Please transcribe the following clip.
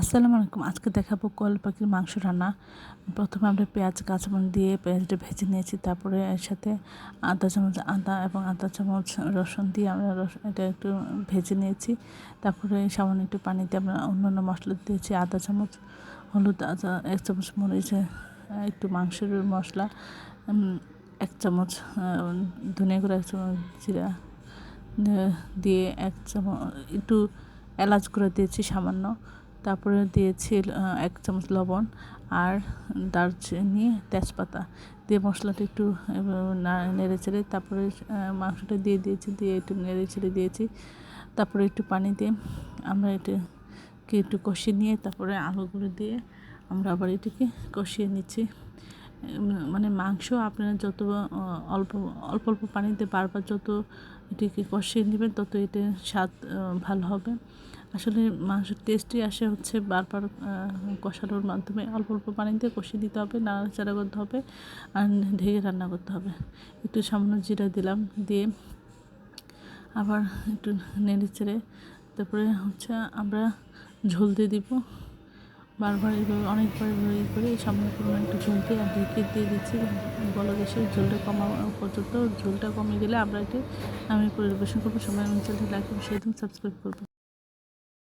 আসসালামু আলাইকুম। আজকে দেখাবো কল পাখির মাংস রান্না। প্রথমে আমরা পেঁয়াজ, কাঁচামরিচ দিয়ে পেঁয়াজটা ভেজে নিয়েছি। তারপরে এর সাথে আধা চামচ, আদা এবং আধা চামচ রসুন দিয়ে আমরা রসুন এটা একটু ভেজে নিয়েছি। তারপরে সামান্য একটু পানি দিয়ে আমরা অন্যান্য মশলা দিয়েছি। আধা চামচ, হলুদ, আদা এক চামচ, মরিচ একটু মাংসের মশলা এক চামচ ধনিয়া গুঁড়ো এক চামচ, জিরা দিয়ে এক চামচ, একটু এলাচ করে দিয়েছি সামান্য। তারপরে দিয়েছি এক চামচ লবণ আর দারচিনি, তেজপাতা। দিয়ে মশলাটা একটু নেড়ে চেড়ে তারপরে মাংসটা দিয়ে দিয়েছি, দিয়ে একটু নেড়ে চেড়ে দিয়েছি। তারপরে একটু পানি দিয়ে আমরা এটাকে একটু কষিয়ে নিয়ে তারপরে আলুগুলো দিয়ে আমরা আবার এটাকে কষিয়ে নিচ্ছি। মানে মাংস আপনারা যত অল্প অল্প অল্প পানিতে বারবার যত এটিকে কষিয়ে নেবেন তত এতে স্বাদ ভালো হবে। আসলে মাংসের টেস্টই আসে হচ্ছে বারবার কষানোর মাধ্যমে। অল্প অল্প পানিতে কষিয়ে দিতে হবে, নাড়াচাড়া করতে হবে আর ঢেকে রান্না করতে হবে। একটু সামান্য জিরা দিলাম, দিয়ে আবার একটু নেড়ে চেড়ে তারপরে হচ্ছে আমরা ঝোল দিয়ে দিব। বারবার এভাবে, অনেকবার এভাবে ই করে সামনে পরিমাণ একটু ঝোল দিয়ে আর ঢেকে দিয়ে দিচ্ছি। বলো বেশি ঝোলটা কমা, পর্যন্ত ঝোলটা কমে গেলে আমরা এটা আমি পরিবেশন করব, সময় চ্যানেলটি লাইক করব সাবস্ক্রাইব করব।